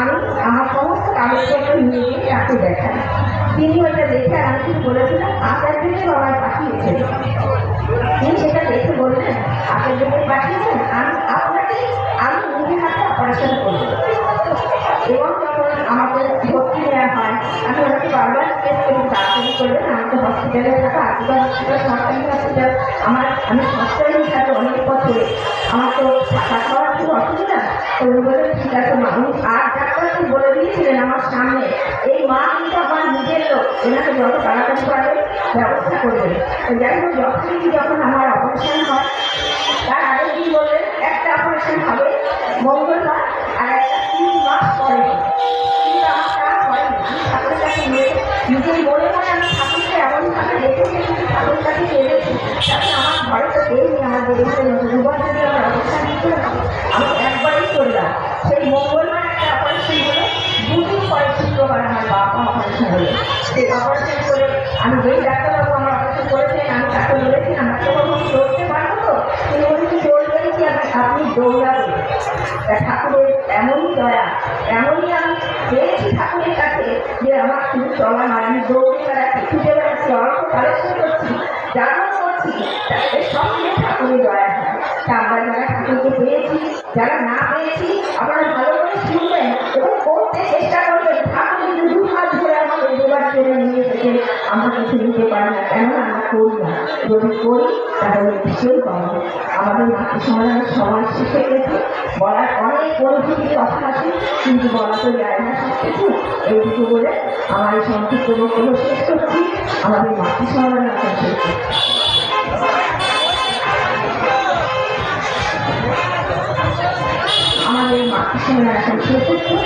আমি আমার সমস্ত কাগজপত্র নিয়ে গিয়ে তাকে দেখাই তিনি ওইটা দেখে আমি কি বলেছিলাম, আপনার জন্য বাবা পাঠিয়েছেন। তিনি সেটা দেখে বললেন, আপনার জন্য পাঠিয়েছেন? আমি আপনাকে, আমি নিজে হাতে অপারেশন করব। এবং যখন আমাকে ভর্তি নেওয়া হয়, আমি ওনাকে বারবার জিজ্ঞেস করি তাড়াতাড়ি করবেন? আমাকে হসপিটালে থাকা আজকে হসপিটাল সরকারি হসপিটাল আমার, আমি সরকারি সাথে অনেক বছরে আমার তো থাকা খাওয়ার খুব অসুবিধা তো উনি বললেন আর ডাক্তারকে বলে দিয়েছিলেন আমার সামনে? এই মা কিন্তু নিজের লোক। এনাকে যত তাড়াতাড়ি পারবে ব্যবস্থা করবেন তো যাই যখন আমার অপারেশন হয়, তার একটা একটা তিন তা কাছে নিয়ে নিজের মনে মনে আমি আমার ঘরে তো বেরিয়ে দুবার যদি আমার অবস্থা নিতে আমি একবারই করলাম সেই মঙ্গলবার একটা অপারেশন হলো দুদিন পরে শুক্রবার আমার অপারেশন করে আমি যেই ডাক্তারবাবু আমার অপারেশন বলেছি আমার তো তো তিনি বলেছি চলবেন কি ঠাকুরের এমনই দয়া। এমনই আমি পেয়েছি ঠাকুরের কাছে যে আমার শুধু চলা নয় আমি দৌড়ে করছি ঠাকুরের দয়া তা আমরা যারা ঠাকুরকে না পেয়েছি আপনারা আমরা কাছে নিতে পারি না কেন আমরা করি না। যদি করি, তাহলে নিশ্চয়ই পাবো। আমাদের মাতৃ সমাধানের শিখে গেছে। বলার অনেক অনুভূতি কথা আছে, কিন্তু বলা তো যায় না সব কিছু এইটুকু বলে আমার এই সংক্ষিপ্ত বক্তব্য শেষ করছি। আমাদের মাতৃ সমাধানের এখন শেষ করছি। আমাদের মাতৃ সমাধান এখন শেষ হচ্ছে